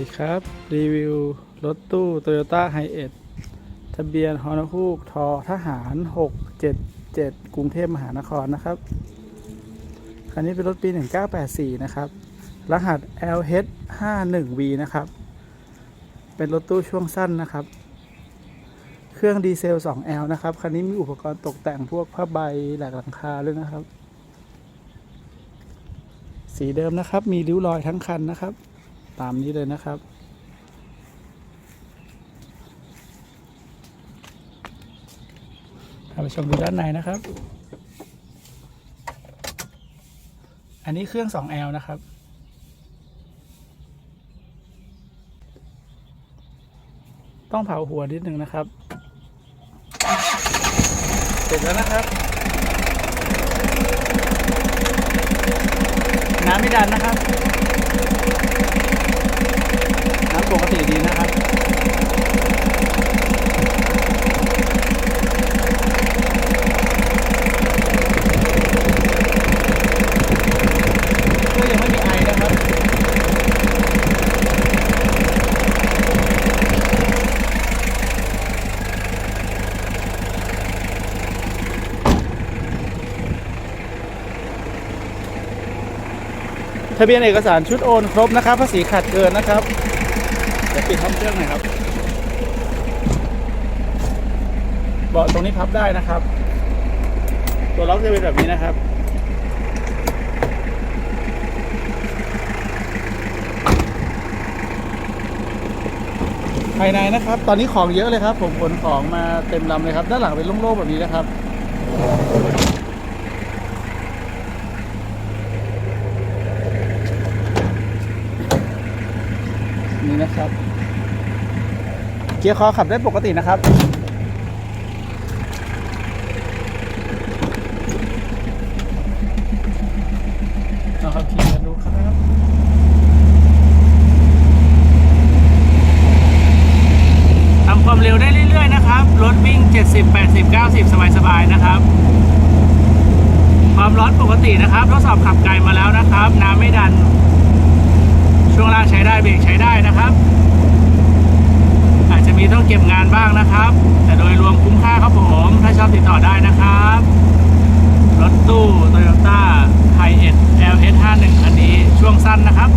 ดีครับ รีวิว รถตู้ Toyota h i 1ทะเบียนฮอนคูกทอทหาร 677 กรุงเทพมหานครนะครับ คันนี้เป็นรถปี 1984 นะครับ รหัส LH 51V นะครับ เป็นรถตู้ช่วงสั้นนะครับ เครื่องดีเซล 2L นะครับ คันนี้มีอุปกรณ์ตกแต่งพวกผ้าใบหลักหลังคาด้วยนะครับ สีเดิมนะครับ มีริ้วรอยทั้งคันนะครับ ตามนี้เลยนะครับพาไปชมดูด้านในนะครับ อันนี้เครื่อง 2L นะครับต้องเผาหัวนิดนึงนะครับ เสร็จแล้วนะครับ น้ำไม่ดันนะครับ น้ำปกติดีนะครับ ก็ยังไม่มีไอนะครับ ทะเบียนเอกสารชุดโอนครบนะครับภาษีขาดเกินนะครับเดี๋ยวปิดห้องเครื่องหน่อยครับเบาะตรงนี้พับได้นะครับ ตัวล็อกจะเป็นแบบนี้นะครับภายในนะครับ ตอนนี้ของเยอะเลยครับ ผมขนของมาเต็มลำเลยครับ ด้านหลังเป็นโล่งๆแบบนี้นะครับ นี่นะครับ เกียร์คอขับได้ปกตินะครับเราขับขี่กันดูครับทำความเร็วได้เรื่อยๆนะครับ รถวิ่ง 70 80 90 สบายๆนะครับ ความร้อนปกตินะครับ ทดสอบขับไกลมาแล้วนะครับ น้ำไม่ดัน ช่วงล่างใช้ ได้เบรกใช้ได้นะครับ อาจจะมีต้องเก็บงานบ้างนะครับ แต่โดยรวมคุ้มค่าครับผมถ้าชอบติดต่อได้นะครับ รถตู้ Toyota h i 1 LS 51 คันนี้ช่วงสั้นนะครับ